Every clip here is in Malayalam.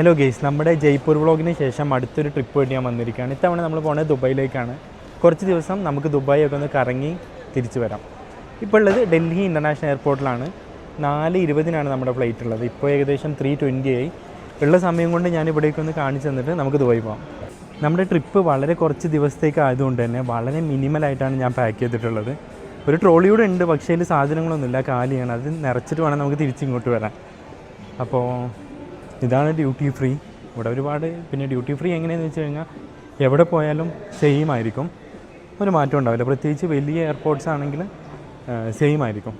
ഹലോ ഗെയ്സ് നമ്മുടെ ജയ്പൂർ വ്ളോഗിന് ശേഷം അടുത്തൊരു ട്രിപ്പ് വേണ്ടി ഞാൻ വന്നിരിക്കുകയാണ്. ഇത്തവണ നമ്മൾ പോണത് ദുബായിലേക്കാണ്. കുറച്ച് ദിവസം നമുക്ക് ദുബായി ഒക്കെ ഒന്ന് കറങ്ങി തിരിച്ചു വരാം. ഇപ്പോൾ ഉള്ളത് ഡൽഹി ഇന്റർനാഷണൽ എയർപോർട്ടിലാണ്. നാല് ഇരുപതിനാണ് നമ്മുടെ ഫ്ലൈറ്റ് ഉള്ളത്. ഇപ്പോൾ ഏകദേശം ത്രീ ട്വന്റി ആയി. ഉള്ള സമയം കൊണ്ട് ഞാൻ ഇവിടേക്ക് ഒന്ന് കാണിച്ചു തന്നിട്ട് നമുക്ക് ദുബായി പോകാം നമ്മുടെ ട്രിപ്പ് വളരെ കുറച്ച് ദിവസത്തേക്ക് ആയതുകൊണ്ട് തന്നെ വളരെ മിനിമലായിട്ടാണ് ഞാൻ പാക്ക് ചെയ്തിട്ടുള്ളത്. ഒരു ട്രോളിയൂടെ ഉണ്ട് പക്ഷേ അതിൽ സാധനങ്ങളൊന്നുമില്ല കാലിയാണ്. അത് നിറച്ചിട്ട് വേണം നമുക്ക് തിരിച്ചിങ്ങോട്ട് വരാൻ. അപ്പോൾ ഇതാണ് ഡ്യൂട്ടി ഫ്രീ ഇവിടെ ഒരുപാട് പിന്നെ ഡ്യൂട്ടി ഫ്രീ എങ്ങനെയാണെന്ന് വെച്ച് കഴിഞ്ഞാൽ എവിടെ പോയാലും സെയിം ആയിരിക്കും. ഒരു മാറ്റം ഉണ്ടാവില്ല. പ്രത്യേകിച്ച് വലിയ എയർപോർട്ട്സ് ആണെങ്കിൽ സെയിം ആയിരിക്കും.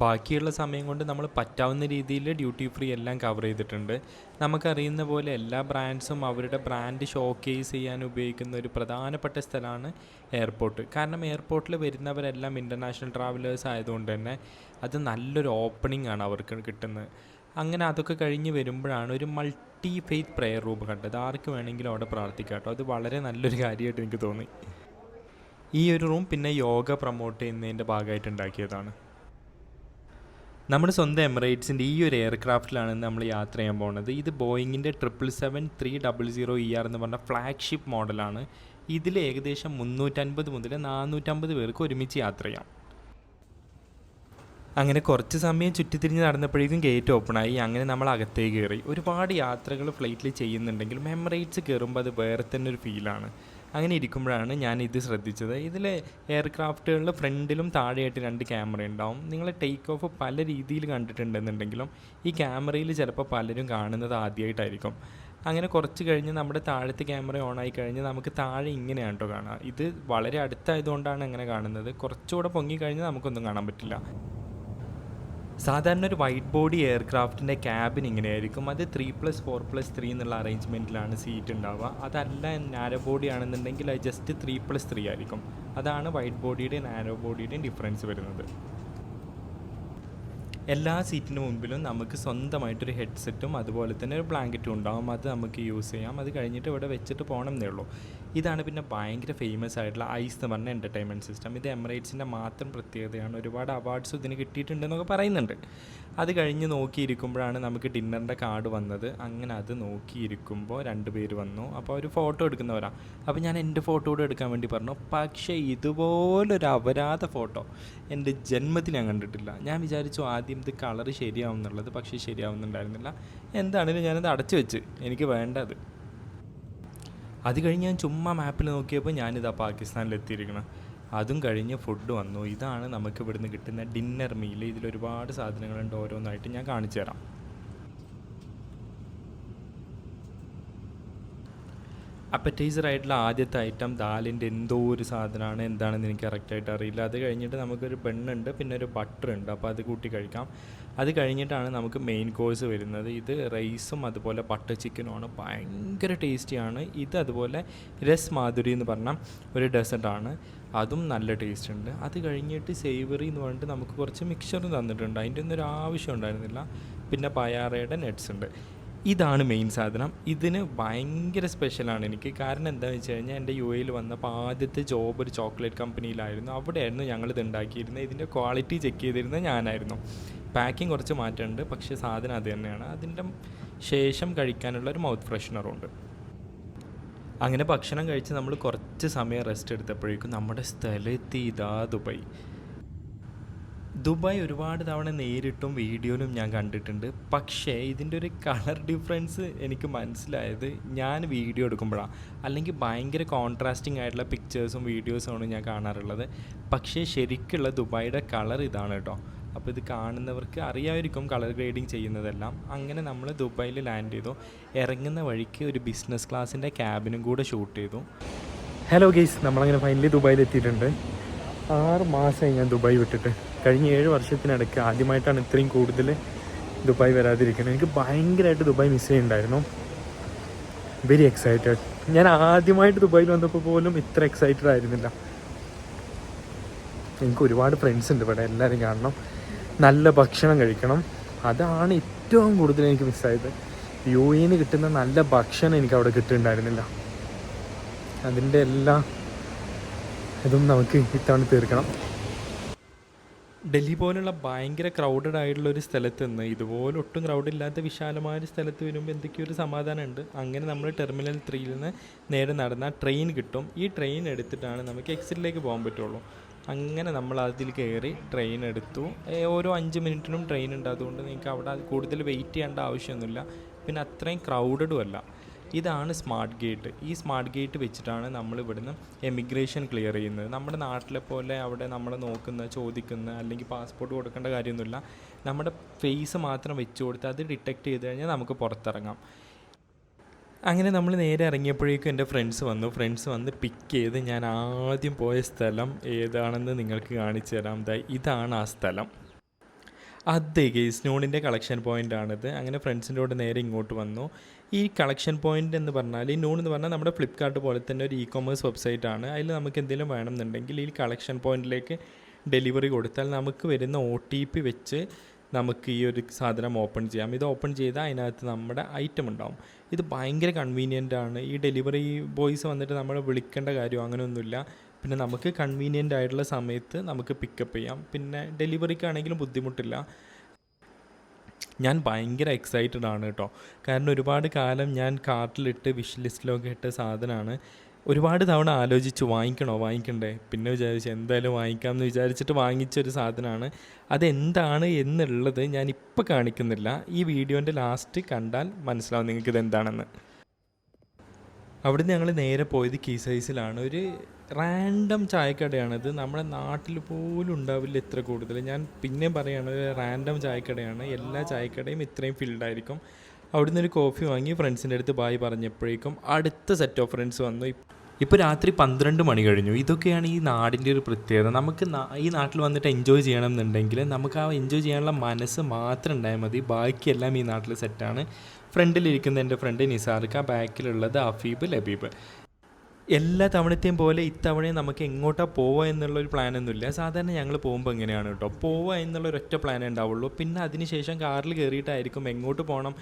ബാക്കിയുള്ള സമയം കൊണ്ട് നമ്മൾ പറ്റാവുന്ന രീതിയിൽ ഡ്യൂട്ടി ഫ്രീ എല്ലാം കവർ ചെയ്തിട്ടുണ്ട്. നമുക്കറിയുന്ന പോലെ എല്ലാ ബ്രാൻഡ്സും അവരുടെ ബ്രാൻഡ് ഷോക്കേസ് ചെയ്യാൻ ഉപയോഗിക്കുന്ന ഒരു പ്രധാനപ്പെട്ട സ്ഥലമാണ് എയർപോർട്ട് കാരണം എയർപോർട്ടിൽ വരുന്നവരെല്ലാം ഇന്റർനാഷണൽ ട്രാവലേഴ്സ് ആയതുകൊണ്ട് തന്നെ അത് നല്ലൊരു ഓപ്പണിംഗ് ആണ് അവർക്ക് കിട്ടുന്നത്. അങ്ങനെ അതൊക്കെ കഴിഞ്ഞ് വരുമ്പോഴാണ് ഒരു മൾട്ടി ഫെയ്ത്ത് പ്രെയർ റൂം കണ്ടത്. ആർക്ക് വേണമെങ്കിലും അവിടെ പ്രാർത്ഥിക്കാം കേട്ടോ. അത് വളരെ നല്ലൊരു കാര്യമായിട്ട് എനിക്ക് തോന്നി. ഈ ഒരു റൂം പിന്നെ യോഗ പ്രൊമോട്ട് ചെയ്യുന്നതിന്റെ ഭാഗമായിട്ട് ഉണ്ടാക്കിയതാണ്. നമ്മുടെ സ്വന്തം എമിറേറ്റ്സിന്റെ ഈ ഒരു എയർക്രാഫ്റ്റിലാണ് നമ്മൾ യാത്ര ചെയ്യാൻ പോകുന്നത്. ഇത് ബോയിങ്ങിന്റെ triple seven three double zero E R എന്ന് പറഞ്ഞ ഫ്ലാഗ്ഷിപ്പ് മോഡലാണ് ഇതിൽ ഏകദേശം മുന്നൂറ്റൻപത് മുതൽ നാനൂറ്റമ്പത് പേർക്ക് ഒരുമിച്ച് യാത്ര ചെയ്യാം. അങ്ങനെ കുറച്ച് സമയം ചുറ്റിത്തിരിഞ്ഞ് നടന്നപ്പോഴേക്കും ഗേറ്റ് ഓപ്പണായി അങ്ങനെ നമ്മൾ അകത്തേക്ക് കയറി. ഒരുപാട് യാത്രകൾ ഫ്ലൈറ്റിൽ ചെയ്യുന്നുണ്ടെങ്കിൽ മെമ്മറൈറ്റ്സ് കയറുമ്പോൾ അത് വേറെ തന്നെ ഒരു ഫീലാണ് അങ്ങനെ ഇരിക്കുമ്പോഴാണ് ഞാൻ ഇത് ശ്രദ്ധിച്ചത്. ഇതിൽ എയർക്രാഫ്റ്റുകളിൽ ഫ്രണ്ടിലും താഴെയായിട്ട് രണ്ട് ക്യാമറ ഉണ്ടാവും. നിങ്ങൾ ടേക്ക് ഓഫ് പല രീതിയിൽ കണ്ടിട്ടുണ്ടെന്നുണ്ടെങ്കിലും ഈ ക്യാമറയിൽ ചിലപ്പോൾ പലരും കാണുന്നത് ആദ്യമായിട്ടായിരിക്കും അങ്ങനെ കുറച്ച് കഴിഞ്ഞ് നമ്മുടെ താഴത്തെ ക്യാമറ ഓൺ ആയി കഴിഞ്ഞ് നമുക്ക് താഴെ ഇങ്ങനെയാണ് കേട്ടോ കാണുക ഇത് വളരെ അടുത്തായതുകൊണ്ടാണ് അങ്ങനെ കാണുന്നത്. കുറച്ചുകൂടെ പൊങ്ങി കഴിഞ്ഞാൽ നമുക്കൊന്നും കാണാൻ പറ്റില്ല. സാധാരണ ഒരു വൈറ്റ് ബോഡി എയർക്രാഫ്റ്റിന്റെ ക്യാബിൻ ഇങ്ങനെയായിരിക്കും. അത് three plus four plus three എന്നുള്ള അറേഞ്ച്മെന്റിലാണ് സീറ്റ് ഉണ്ടാവുക. അതല്ല നാരോ ബോഡി ആണെന്നുണ്ടെങ്കിൽ അത് ജസ്റ്റ് ത്രീ പ്ലസ് ത്രീ ആയിരിക്കും. അതാണ് വൈറ്റ് ബോഡിയുടെയും നാരോ ബോഡിയുടെയും ഡിഫറൻസ് വരുന്നത്. എല്ലാ സീറ്റിന് മുമ്പിലും നമുക്ക് സ്വന്തമായിട്ടൊരു ഹെഡ്സെറ്റും അതുപോലെ തന്നെ ഒരു ബ്ലാങ്കറ്റും ഉണ്ടാവും. അത് നമുക്ക് യൂസ് ചെയ്യാം. അത് കഴിഞ്ഞിട്ട് ഇവിടെ വെച്ചിട്ട് പോകണം എന്നേ ഉള്ളൂ. ഇതാണ് പിന്നെ ഭയങ്കര ഫേമസ് ആയിട്ടുള്ള ഐസ് എന്ന് പറഞ്ഞ എന്റർടൈൻമെന്റ് സിസ്റ്റം ഇത് എമിറേറ്റ്സിന്റെ മാത്രം പ്രത്യേകതയാണ്. ഒരുപാട് അവാർഡ്സ് ഇതിന് കിട്ടിയിട്ടുണ്ടെന്നൊക്കെ പറയുന്നുണ്ട്. അത് കഴിഞ്ഞ് നോക്കിയിരിക്കുമ്പോഴാണ് നമുക്ക് ഡിന്നറിന്റെ കാർഡ് വന്നത്. അങ്ങനെ അത് നോക്കിയിരിക്കുമ്പോൾ രണ്ട് പേര് വന്നു. അപ്പോൾ ഒരു ഫോട്ടോ എടുക്കുന്നവരാ. അപ്പോൾ ഞാൻ എന്റെ ഫോട്ടോ കൂടെ എടുക്കാൻ വേണ്ടി പറഞ്ഞു പക്ഷേ ഇതുപോലൊരു അപരാധ ഫോട്ടോ എന്റെ ജന്മത്തിൽ ഞാൻ കണ്ടിട്ടില്ല. ഞാൻ വിചാരിച്ചു ആദ്യം ഇത് കളർ ശരിയാവും എന്നുള്ളത് പക്ഷേ ശരിയാവുന്നുണ്ടായിരുന്നില്ല. എന്താണെങ്കിലും ഞാനത് അടച്ചു വെച്ച് എനിക്ക് വേണ്ടത്. അത് കഴിഞ്ഞ് ഞാൻ ചുമ്മാ മാപ്പിൽ നോക്കിയപ്പോൾ ഞാനിതാ പാകിസ്ഥാനിൽ എത്തിയിരിക്കണം അതും കഴിഞ്ഞ് ഫുഡ് വന്നു. ഇതാണ് നമുക്ക് ഇവിടുന്ന് കിട്ടുന്ന ഡിന്നർ മീൽ ഇതിൽ ഒരുപാട് സാധനങ്ങളുണ്ട് ഓരോന്നായിട്ട് ഞാൻ കാണിച്ചു തരാം അപ്പറ്റൈസർ ആയിട്ടുള്ള ആദ്യത്തെ ഐറ്റം ദാലിന്റെ എന്തോ ഒരു സാധനമാണ് എന്താണെന്ന് എനിക്ക് കറക്റ്റായിട്ട് അറിയില്ല. അത് കഴിഞ്ഞിട്ട് നമുക്കൊരു ബണ്ണുണ്ട് പിന്നെ ഒരു ബട്ടർ ഉണ്ട്. അപ്പോൾ അത് കൂട്ടി കഴിക്കാം. അത് കഴിഞ്ഞിട്ടാണ് നമുക്ക് മെയിൻ കോഴ്സ് വരുന്നത്. ഇത് റൈസും അതുപോലെ ബട്ടർ ചിക്കനുമാണ് ഭയങ്കര ടേസ്റ്റിയാണ് ഇത് അതുപോലെ രസ് മാധുരി എന്ന് പറഞ്ഞ ഒരു ഡെസേർട്ടാണ് അതും നല്ല ടേസ്റ്റ് ഉണ്ട്. അത് കഴിഞ്ഞിട്ട് സേവറി എന്ന് പറഞ്ഞിട്ട് നമുക്ക് കുറച്ച് മിക്സറും തന്നിട്ടുണ്ട്. അതിന്റെ ഒന്നും ഒരു ആവശ്യം ഉണ്ടായിരുന്നില്ല. പിന്നെ പയാറയുടെ നെറ്റ്സ് ഉണ്ട്. ഇതാണ് മെയിൻ സാധനം. ഇതിന് ഭയങ്കര സ്പെഷ്യലാണ് എനിക്ക്. കാരണം എന്താണെന്ന് വെച്ച് കഴിഞ്ഞാൽ എന്റെ യു എയിൽ വന്നപ്പോൾ ആദ്യത്തെ ജോബ് ഒരു ചോക്ലേറ്റ് കമ്പനിയിലായിരുന്നു അവിടെയായിരുന്നു ഞങ്ങളിത് ഉണ്ടാക്കിയിരുന്നത്. ഇതിന്റെ ക്വാളിറ്റി ചെക്ക് ചെയ്തിരുന്നത് ഞാനായിരുന്നു. പാക്കിംഗ് കുറച്ച് മാറ്റമുണ്ട്. പക്ഷേ സാധനം അത് തന്നെയാണ്. അതിന്റെ ശേഷം കഴിക്കാനുള്ള ഒരു മൗത്ത് ഫ്രഷ്നറും ഉണ്ട്. അങ്ങനെ ഭക്ഷണം കഴിച്ച് നമ്മൾ കുറച്ച് സമയം റെസ്റ്റ് എടുത്തപ്പോഴേക്കും നമ്മുടെ സ്ഥലത്ത് ഇതാ ദുബായ്. ദുബായ് ഒരുപാട് തവണ നേരിട്ടും വീഡിയോയിലും ഞാൻ കണ്ടിട്ടുണ്ട്. പക്ഷേ ഇതിന്റെ ഒരു കളർ ഡിഫറൻസ് എനിക്ക് മനസ്സിലായത് ഞാൻ വീഡിയോ എടുക്കുമ്പോഴാണ്. അല്ലെങ്കിൽ ഭയങ്കര കോൺട്രാസ്റ്റിംഗ് ആയിട്ടുള്ള പിക്ചേഴ്സും വീഡിയോസുമാണ് ഞാൻ കാണാറുള്ളത്. പക്ഷേ ശരിക്കുള്ള ദുബായിയുടെ കളർ ഇതാണ് കേട്ടോ. അപ്പോൾ ഇത് കാണുന്നവർക്ക് അറിയാമായിരിക്കും കളർ ഗ്രേഡിങ് ചെയ്യുന്നതെല്ലാം. അങ്ങനെ നമ്മൾ ദുബായിൽ ലാൻഡ് ചെയ്തു. ഇറങ്ങുന്ന വഴിക്ക് ഒരു ബിസിനസ് ക്ലാസ്സിന്റെ ക്യാബിനും കൂടെ ഷൂട്ട് ചെയ്തു. ഹലോ ഗെയ്സ് നമ്മളങ്ങനെ ഫൈനലി ദുബായിൽ എത്തിയിട്ടുണ്ട്. ആറ് മാസമായി ഞാൻ ദുബായ് വിട്ടിട്ട്. കഴിഞ്ഞ ഏഴ് വർഷത്തിനിടയ്ക്ക് ആദ്യമായിട്ടാണ് ഇത്രയും കൂടുതൽ ദുബായ് വരാതിരിക്കുന്നത്. എനിക്ക് ഭയങ്കരമായിട്ട് ദുബായ് മിസ് ചെയ്യുന്നുണ്ടായിരുന്നു. വെരി എക്സൈറ്റഡ് ഞാൻ ആദ്യമായിട്ട് ദുബായിൽ വന്നപ്പോൾ പോലും ഇത്ര എക്സൈറ്റഡ് ആയിരുന്നില്ല. എനിക്ക് ഒരുപാട് ഫ്രണ്ട്സ് ഉണ്ട് ഇവിടെ. എല്ലാവരും കാണണം. നല്ല ഭക്ഷണം കഴിക്കണം. അതാണ് ഏറ്റവും കൂടുതൽ എനിക്ക് മിസ്സായത് യു എന്ന് കിട്ടുന്ന നല്ല ഭക്ഷണം എനിക്ക് അവിടെ കിട്ടുന്നുണ്ടായിരുന്നില്ല. അതിന്റെ എല്ലാ ഇതും നമുക്ക് ഇത്തവണ തീർക്കണം. ഡൽഹി പോലുള്ള ഭയങ്കര ക്രൗഡഡ് ആയിട്ടുള്ള ഒരു സ്ഥലത്ത് നിന്ന് ഇതുപോലെ ഒട്ടും ക്രൗഡ് ഇല്ലാത്ത വിശാലമായ ഒരു സ്ഥലത്ത് വരുമ്പോൾ എന്തൊക്കെയോ ഒരു സമാധാനമുണ്ട്. അങ്ങനെ നമ്മൾ ടെർമിനൽ ത്രീയിൽ നിന്ന് നേരെ നടന്നാൽ ട്രെയിൻ കിട്ടും. ഈ ട്രെയിൻ എടുത്തിട്ടാണ് നമുക്ക് എക്സിറ്റിലേക്ക് പോകാൻ പറ്റുള്ളൂ. അങ്ങനെ നമ്മൾ അതിൽ കയറി ട്രെയിൻ എടുത്തു. ഓരോ അഞ്ച് മിനിറ്റിനും ട്രെയിൻ ഉണ്ട്. അതുകൊണ്ട് നിങ്ങൾക്ക് അവിടെ കൂടുതൽ വെയിറ്റ് ചെയ്യേണ്ട ആവശ്യമൊന്നുമില്ല. പിന്നെ അത്രയും ക്രൗഡഡും അല്ല. ഇതാണ് സ്മാർട്ട് ഗേറ്റ്. ഈ സ്മാർട്ട് ഗേറ്റ് വെച്ചിട്ടാണ് നമ്മൾ ഇവിടുന്ന് എമിഗ്രേഷൻ ക്ലിയർ ചെയ്യുന്നത്. നമ്മുടെ നാട്ടിലെ പോലെ അവിടെ നമ്മൾ നോക്കുന്ന ചോദിക്കുന്ന അല്ലെങ്കിൽ പാസ്പോർട്ട് കൊടുക്കേണ്ട കാര്യമൊന്നുമില്ല. നമ്മുടെ ഫേസ് മാത്രം വെച്ച് കൊടുത്ത് അത് ഡിറ്റക്ട് ചെയ്ത് കഴിഞ്ഞാൽ നമുക്ക് പുറത്തിറങ്ങാം. അങ്ങനെ നമ്മൾ നേരെ ഇറങ്ങിയപ്പോഴേക്കും എന്റെ ഫ്രണ്ട്സ് വന്നു. ഫ്രണ്ട്സ് വന്ന് പിക്ക് ചെയ്ത് ഞാൻ ആദ്യം പോയ സ്ഥലം ഏതാണെന്ന് നിങ്ങൾക്ക് കാണിച്ചു തരാം. ഇതാണ് ആ സ്ഥലം. അതെ ഗെയ്സ് നൂണിന്റെ കളക്ഷൻ പോയിന്റ് ആണിത്. അങ്ങനെ ഫ്രണ്ട്സിന്റെ കൂടെ നേരെ ഇങ്ങോട്ട് വന്നു. ഈ കളക്ഷൻ പോയിന്റ് എന്ന് പറഞ്ഞാൽ ഈ നൂൺ എന്ന് പറഞ്ഞാൽ നമ്മുടെ ഫ്ലിപ്കാർട്ട് പോലെ തന്നെ ഒരു ഇ കൊമേഴ്സ് വെബ്സൈറ്റ് ആണ്. അതിൽ നമുക്ക് എന്തെങ്കിലും വേണമെന്നുണ്ടെങ്കിൽ ഈ കളക്ഷൻ പോയിന്റിലേക്ക് ഡെലിവറി കൊടുത്താൽ നമുക്ക് വരുന്ന ഒ ടി പി വെച്ച് നമുക്ക് ഈ ഒരു സാധനം ഓപ്പൺ ചെയ്യാം. ഇത് ഓപ്പൺ ചെയ്താൽ അതിനകത്ത് നമ്മുടെ ഐറ്റം ഉണ്ടാവും. ഇത് ഭയങ്കര കൺവീനിയന്റ് ആണ്. ഈ ഡെലിവറി ബോയ്സ് വന്നിട്ട് നമ്മൾ വിളിക്കേണ്ട കാര്യം അങ്ങനെയൊന്നുമില്ല. പിന്നെ നമുക്ക് കൺവീനിയന്റ് ആയിട്ടുള്ള സമയത്ത് നമുക്ക് പിക്കപ്പ് ചെയ്യാം. പിന്നെ ഡെലിവറിക്കാണെങ്കിലും ബുദ്ധിമുട്ടില്ല. ഞാൻ ഭയങ്കര എക്സൈറ്റഡ് ആണ് കേട്ടോ. കാരണം ഒരുപാട് കാലം ഞാൻ കാർട്ടിലിട്ട് വിഷ് ലിസ്റ്റിലൊക്കെ ഇട്ട സാധനമാണ് ഒരുപാട് തവണ ആലോചിച്ച് വാങ്ങിക്കണോ? വാങ്ങിക്കണ്ടേ? പിന്നെ വിചാരിച്ചു എന്തായാലും വാങ്ങിക്കാം എന്ന് വിചാരിച്ചിട്ട് വാങ്ങിച്ചൊരു സാധനമാണ് അതെന്താണ് എന്നുള്ളത് ഞാൻ ഇപ്പോൾ കാണിക്കുന്നില്ല. ഈ വീഡിയോന്റെ ലാസ്റ്റ് കണ്ടാൽ മനസ്സിലാവും നിങ്ങൾക്ക് ഇത് എന്താണെന്ന് അവിടുന്ന് ഞങ്ങൾ നേരെ പോയത് കീ സൈസിലാണ് ഒരു റാൻഡം ചായക്കടയാണിത് നമ്മുടെ നാട്ടിൽ പോലും ഉണ്ടാവില്ല ഇത്ര കൂടുതൽ. ഞാൻ പിന്നെ പറയുകയാണ് റാൻഡം ചായക്കടയാണ്. എല്ലാ ചായക്കടയും ഇത്രയും ഫിൽഡ് ആയിരിക്കും. അവിടുന്ന് ഒരു കോഫി വാങ്ങി ഫ്രണ്ട്സിന്റെ അടുത്ത് ബായ് പറഞ്ഞപ്പോഴേക്കും അടുത്ത സെറ്റ് ഓഫ് ഫ്രണ്ട്സ് വന്നു. ഇപ്പോൾ രാത്രി പന്ത്രണ്ട് മണി കഴിഞ്ഞു. ഇതൊക്കെയാണ് ഈ നാടിന്റെ ഒരു പ്രത്യേകത. നമുക്ക് ഈ നാട്ടിൽ വന്നിട്ട് എൻജോയ് ചെയ്യണം എന്നുണ്ടെങ്കിൽ നമുക്ക് ആ എൻജോയ് ചെയ്യാനുള്ള മനസ്സ് മാത്രം ഉണ്ടായാൽ മതി. ബാക്കിയെല്ലാം ഈ നാട്ടിൽ സെറ്റാണ് ഫ്രണ്ടിലിരിക്കുന്ന എന്റെ ഫ്രണ്ട് നിസാർക്ക ബാക്കിലുള്ളത് അഫീബ് ലബീബ്. എല്ലാ തവണത്തെയും പോലെ ഇത്തവണയും നമുക്ക് എങ്ങോട്ടാണ് പോവുക എന്നുള്ളൊരു പ്ലാനൊന്നുമില്ല. സാധാരണ ഞങ്ങൾ പോകുമ്പോൾ എങ്ങനെയാണ് കേട്ടോ. പോവുക എന്നുള്ള ഒരൊറ്റ പ്ലാനേ ഉണ്ടാവുള്ളൂ. പിന്നെ അതിനുശേഷം കാറിൽ കയറിയിട്ടായിരിക്കും എങ്ങോട്ട് പോകണം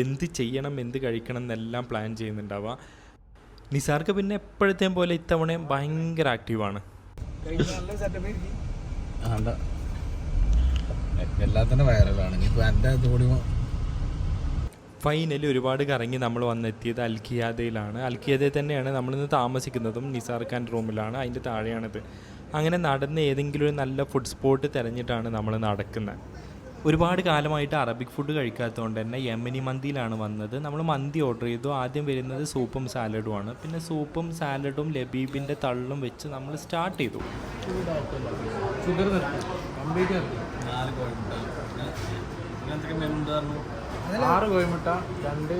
എന്ത് ചെയ്യണം എന്ത് കഴിക്കണം എന്നെല്ലാം പ്ലാൻ ചെയ്യുന്നുണ്ടാവുക. നിസാർക്ക് പിന്നെ എപ്പോഴത്തെയും പോലെ ഇത്തവണയും ഭയങ്കര ആക്റ്റീവാണ്. എല്ലാത്തിനും വൈറലാണ് ഇനിയിപ്പോൾ എന്റെ കൂടി ഫൈനലി ഒരുപാട് കറങ്ങി നമ്മൾ വന്നെത്തിയത് അൽഖിയാദയിലാണ്. അൽഖിയാദയിൽ തന്നെയാണ് നമ്മളിന്ന് താമസിക്കുന്നതും നിസാർ ഖാൻ റൂമിലാണ്. അതിന്റെ താഴെയാണിത്. അങ്ങനെ നടന്ന് ഏതെങ്കിലും ഒരു നല്ല ഫുഡ് സ്പോട്ട് തിരഞ്ഞിട്ടാണ് നമ്മൾ നടക്കുന്നത്. ഒരുപാട് കാലമായിട്ട് അറബിക് ഫുഡ് കഴിക്കാത്തതുകൊണ്ട് തന്നെ യമനി മന്തിയിലാണ് വന്നത്. നമ്മൾ മന്തി ഓർഡർ ചെയ്തു. ആദ്യം വരുന്നത് സൂപ്പും സാലഡുമാണ് പിന്നെ സൂപ്പും സാലഡും ലബീബിന്റെ തള്ളും വെച്ച് നമ്മൾ സ്റ്റാർട്ട് ചെയ്തു. ഷുഗർ ആറ് കോഴിമുട്ട രണ്ട്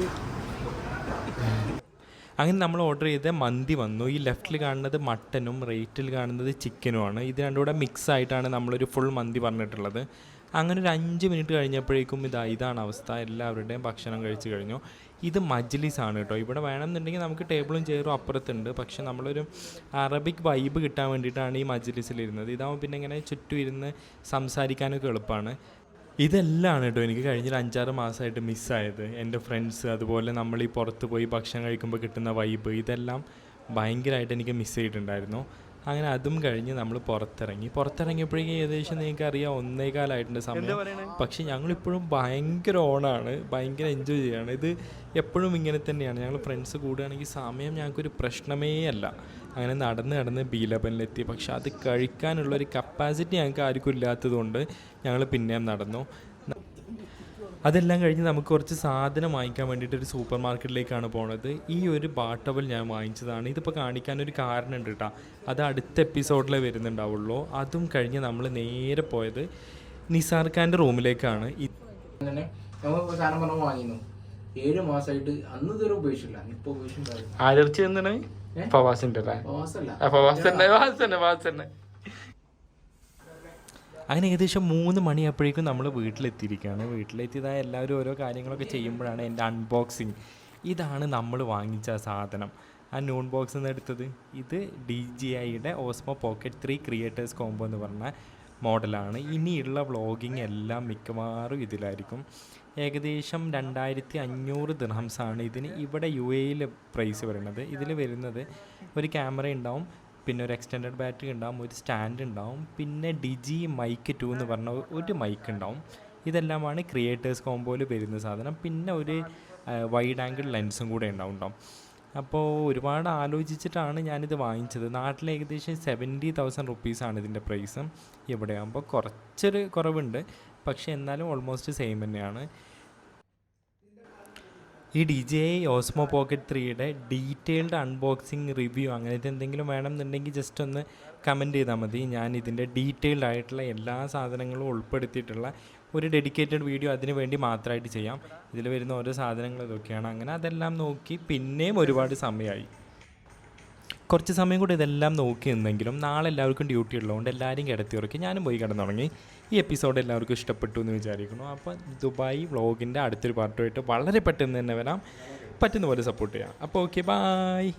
അങ്ങനെ നമ്മൾ ഓർഡർ ചെയ്ത മന്തി വന്നു. ഈ ലെഫ്റ്റിൽ കാണുന്നത് മട്ടനും റൈറ്റിൽ കാണുന്നത് ചിക്കനുമാണ് ഇത് രണ്ടും കൂടെ മിക്സ് ആയിട്ടാണ് നമ്മളൊരു ഫുൾ മന്തി പറഞ്ഞിട്ടുള്ളത്. അങ്ങനെ ഒരു അഞ്ച് മിനിറ്റ് കഴിഞ്ഞപ്പോഴേക്കും ഇതാ ഇതാണ് അവസ്ഥ. എല്ലാവരുടെയും ഭക്ഷണം കഴിച്ചു കഴിഞ്ഞു. ഇത് മജ്ലിസ് ആണ് കേട്ടോ. ഇവിടെ വേണമെന്നുണ്ടെങ്കിൽ നമുക്ക് ടേബിളും ചെയറും അപ്പുറത്തുണ്ട്. പക്ഷേ നമ്മളൊരു അറബിക് വൈബ് കിട്ടാൻ വേണ്ടിയിട്ടാണ് ഈ മജ്ലിസിലിരുന്നത്. ഇതാവും പിന്നെ ഇങ്ങനെ ചുറ്റും ഇരുന്ന് സംസാരിക്കാനൊക്കെ എളുപ്പമാണ്. ഇതെല്ലാം കേട്ടോ എനിക്ക് കഴിഞ്ഞൊരു അഞ്ചാറ് മാസമായിട്ട് മിസ്സായത്. എന്റെ ഫ്രണ്ട്സ് അതുപോലെ നമ്മൾ ഈ പുറത്ത് പോയി ഭക്ഷണം കഴിക്കുമ്പോൾ കിട്ടുന്ന വൈബ് ഇതെല്ലാം ഭയങ്കരമായിട്ട് എനിക്ക് മിസ് ചെയ്തിട്ടുണ്ടായിരുന്നു. അങ്ങനെ അതും കഴിഞ്ഞ് നമ്മൾ പുറത്തിറങ്ങി. പുറത്തിറങ്ങിയപ്പോഴേക്കും ഏകദേശം നിങ്ങൾക്ക് അറിയാം ഒന്നേകാലായിട്ടുണ്ട് സമയം. പക്ഷെ ഞങ്ങളിപ്പോഴും ഭയങ്കര ഓണാണ് ഭയങ്കര എൻജോയ് ചെയ്യാണ്. ഇത് എപ്പോഴും ഇങ്ങനെ തന്നെയാണ്. ഞങ്ങൾ ഫ്രണ്ട്സ് കൂടുകയാണെങ്കിൽ സമയം ഞങ്ങൾക്കൊരു പ്രശ്നമേ അല്ല. അങ്ങനെ നടന്ന് നടന്ന് ബീലബനിലെത്തി പക്ഷെ അത് കഴിക്കാനുള്ള ഒരു കപ്പാസിറ്റി ഞങ്ങൾക്ക് ആർക്കും ഇല്ലാത്തതുകൊണ്ട് ഞങ്ങൾ പിന്നെയും നടന്നു. അതെല്ലാം കഴിഞ്ഞ് നമുക്ക് കുറച്ച് സാധനം വാങ്ങിക്കാൻ വേണ്ടിയിട്ട് ഒരു സൂപ്പർ മാർക്കറ്റിലേക്കാണ് പോണത്. ഈ ഒരു ബാട്ടവൽ ഞാൻ വാങ്ങിച്ചതാണ്. ഇതിപ്പോൾ കാണിക്കാൻ ഒരു കാരണം ഉണ്ട് കേട്ടോ അത് അടുത്ത എപ്പിസോഡിലേ വരുന്നുണ്ടാവുള്ളൂ. അതും കഴിഞ്ഞ് നമ്മൾ നേരെ പോയത് നിസാർ ഖാന്റെ റൂമിലേക്കാണ് ഏഴ് മാസമായിട്ട് അന്ന് ഇതുവരെ ഉപയോഗിച്ചില്ല ഇപ്പൊ ഉപയോഗിച്ചിട്ടുണ്ടായിരുന്നു അലർജി എന്താണ് ഏ? ഫവാസിന്റെ ഫവാസ് തന്നെ ഫവാസ് തന്നെ ഫവാസ് തന്നെ അങ്ങനെ ഏകദേശം മൂന്ന് മണിയായപ്പോഴേക്കും നമ്മൾ വീട്ടിലെത്തിയിരിക്കുകയാണ്. വീട്ടിലെത്തിയതായ എല്ലാവരും ഓരോ കാര്യങ്ങളൊക്കെ ചെയ്യുമ്പോഴാണ് എന്റെ അൺബോക്സിങ് ഇതാണ് നമ്മൾ വാങ്ങിച്ച സാധനം. ആ നൂൺ ബോക്സ് നിന്ന് എടുത്തത്. ഇത് ഡി ജി ഐയുടെ Osmo pocket three creators combo എന്ന് പറഞ്ഞ മോഡലാണ്. ഇനിയുള്ള വ്ളോഗിങ് എല്ലാം മിക്കവാറും ഇതിലായിരിക്കും. ഏകദേശം രണ്ടായിരത്തി അഞ്ഞൂറ് ദിർഹംസാണ് ഇതിന് ഇവിടെ യു എയിൽ പ്രൈസ് വരുന്നത്. ഇതിൽ വരുന്നത് ഒരു ക്യാമറ ഉണ്ടാവും. പിന്നെ ഒരു എക്സ്റ്റൻഡഡ് ബാറ്ററി ഉണ്ടാവും ഒരു സ്റ്റാൻഡ് ഉണ്ടാവും പിന്നെ ഡിജി മൈക്ക് ടു എന്ന് പറഞ്ഞ ഒരു മൈക്ക് ഉണ്ടാവും. ഇതെല്ലാമാണ് ക്രിയേറ്റേഴ്സ് കോമ്പോയിൽ വരുന്ന സാധനം. പിന്നെ ഒരു വൈഡ് ആംഗിൾ ലെൻസും കൂടെ ഉണ്ടാവും ഉണ്ടാവും അപ്പോൾ ഒരുപാട് ആലോചിച്ചിട്ടാണ് ഞാനിത് വാങ്ങിച്ചത്. നാട്ടിൽ ഏകദേശം സെവന്റി തൗസൻഡ് റുപ്പീസാണ് ഇതിന്റെ പ്രൈസ് ഇവിടെ ആകുമ്പോൾ കുറച്ചൊരു കുറവുണ്ട്. പക്ഷേ എന്നാലും ഓൾമോസ്റ്റ് സെയിം തന്നെയാണ്. ഈ D J I Osmo pocket ത്രീയുടെ ഡീറ്റെയിൽഡ് അൺബോക്സിങ് റിവ്യൂ അങ്ങനത്തെ എന്തെങ്കിലും വേണമെന്നുണ്ടെങ്കിൽ ജസ്റ്റ് ഒന്ന് കമന്റ് ചെയ്താൽ മതി. ഞാൻ ഇതിന്റെ ഡീറ്റെയിൽഡ് ആയിട്ടുള്ള എല്ലാ സാധനങ്ങളും ഉൾപ്പെടുത്തിയിട്ടുള്ള ഒരു ഡെഡിക്കേറ്റഡ് വീഡിയോ അതിന് വേണ്ടി മാത്രമായിട്ട് ചെയ്യാം. ഇതിൽ വരുന്ന ഓരോ സാധനങ്ങൾ ഇതൊക്കെയാണ് അങ്ങനെ അതെല്ലാം നോക്കി പിന്നെയും ഒരുപാട് സമയമായി. കുറച്ച് സമയം കൂടി ഇതെല്ലാം നോക്കി നിന്നെങ്കിലും നാളെ എല്ലാവർക്കും ഡ്യൂട്ടി ഉള്ളതുകൊണ്ട് എല്ലാവരും കിടത്തി ഉറക്കി. ഞാനും പോയി കിടന്നു തുടങ്ങി ഈ എപ്പിസോഡ് എല്ലാവർക്കും ഇഷ്ടപ്പെട്ടു എന്ന് വിചാരിക്കുന്നു. അപ്പോൾ ദുബായ് വ്ളോഗിന്റെ അടുത്തൊരു പാർട്ടുമായിട്ട് വളരെ പെട്ടെന്ന് തന്നെ വരാം. പറ്റുന്ന പോലെ സപ്പോർട്ട് ചെയ്യാം. അപ്പോൾ ഓക്കെ ബായ്